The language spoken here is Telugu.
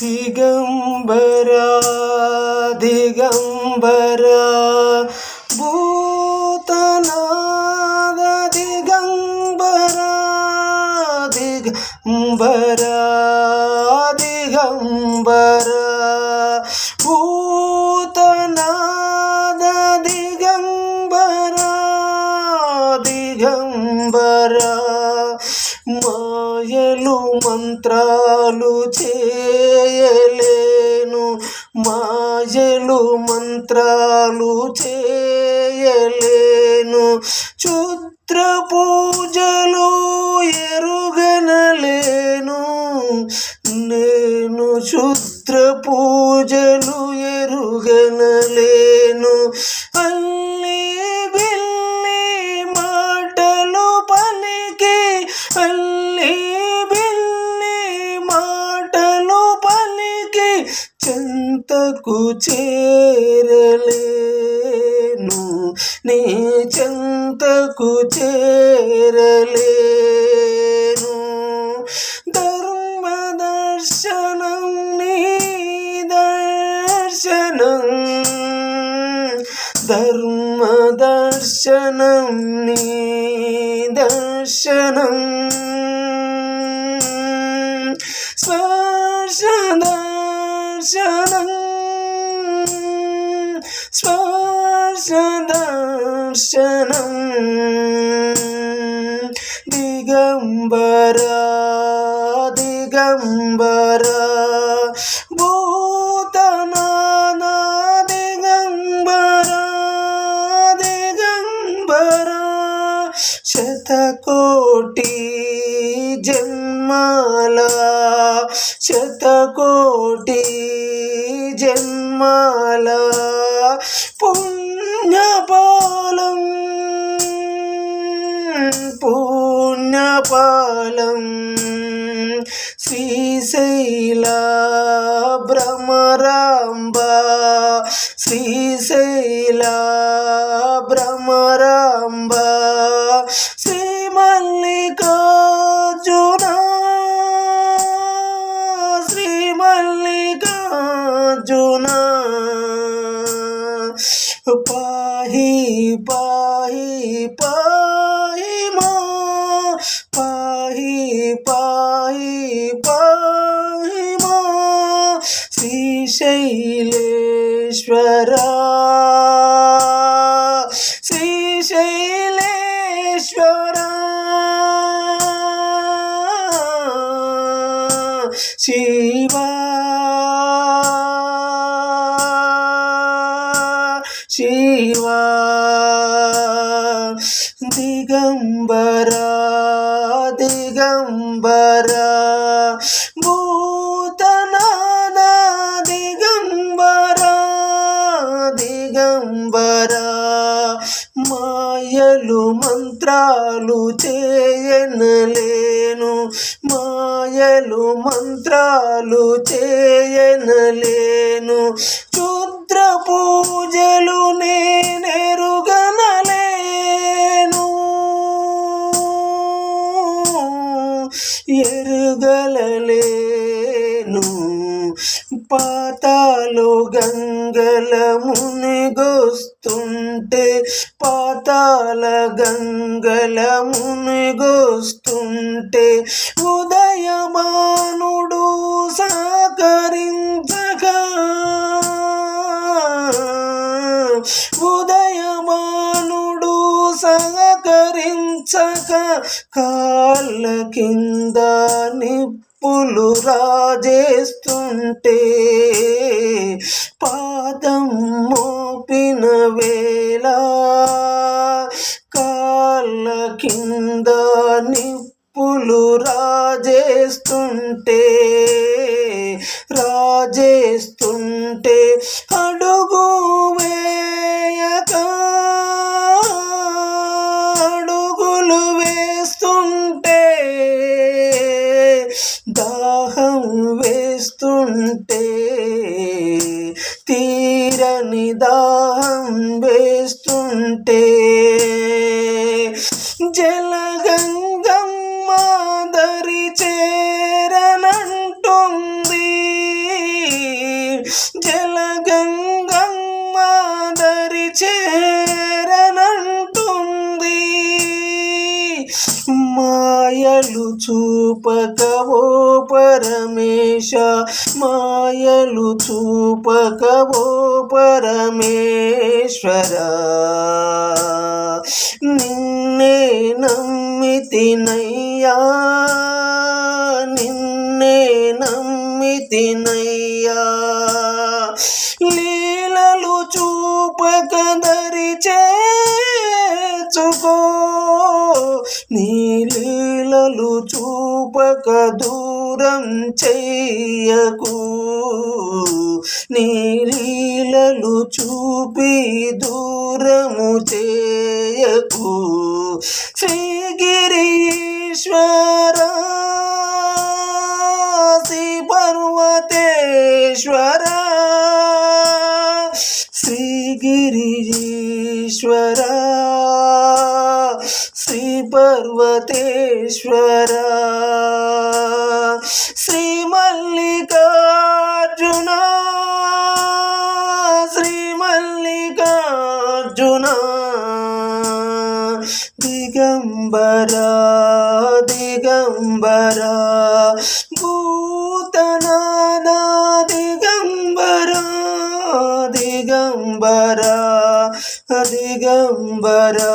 దిగంబరా దిగంబరా భూతనాద దిగంబరా దిగంబరా దిగంబరా భూతనాద దిగంబరా దిగంబరా మాయలు మంత్రాలు చేయలేను. మాయలు మంత్రాలు చేయలేను. క్షుద్ర పూజలు ఎరుగనలేను. నేను క్షుద్ర పూజలు ఎరుగనలేను. అల్లి చెంతకు చేరలేను నీ చెంతకు చేరలేను ధర్మ దర్శనం నీ దర్శనం ధర్మ దర్శనం నీ దర్శనం దర్శనం దిగంబరా దిగంబరా భూతనాద దిగంబరా దిగంబరా శతకోటి జన్మాల శతకోటి జన్మాల పుణ్యపాలం పాలం శ్రీశైల భ్రమరాంబ శ్రీశైల భ్రమరాంబ శ్రీమల్లికార్జున శ్రీమల్లికార్జున. పాహి పాహి పా పాహి పాహి మా శ్రీశైలేశ్వరా శ్రీశైలేశ్వరా శివా శివా దిగంబరా దిగంబరా మాయలు మంత్రాలు చేయనలేను. మాయలు మంత్రాలు చేయనలేను. క్షుద్ర పూజలు నేనే పాతాలు గంగల మునిగొస్తుంటే పాతాల గంగల మునిగొస్తుంటే ఉదయమానుడు సహకరించగా ఉదయమానుడు సహకరించక కాళ్ళ కింద నిప్పులు రాజేస్తుంటే పాదం మోపిన వేళ కాళ్ళ కింద నిప్పులు రాజేస్తుంటే అని దాహం వేస్తుంటే జలగంగమ్మ దరి చేరనంటుంది. జలగంగమ్మ దరి చేరనంటుంది. మాయలు చూపకవో పరమేశ మా మాయలు చూపకవో పరమేశ్వర. నిన్నే నమ్మితినయ్యా నిన్నే నమ్మితినయ్యా. లీలలు చూపక దరి చేసుకో నీ లీలలు చూపక దూరం చెయ్యకు. నీలీలలు చూపి దూరము చేయకు. శ్రీగిరీశ్వర శ్రీ పర్వతేశ్వర శ్రీగిరీశ్వర. శ్రీ పర్వతేశ్వర శ్రీ మల్లికార్జున శ్రీ మల్లికార్జున దిగంబర దిగంబర భూతనాదా దిగంబరా దిగంబరా దిగంబరా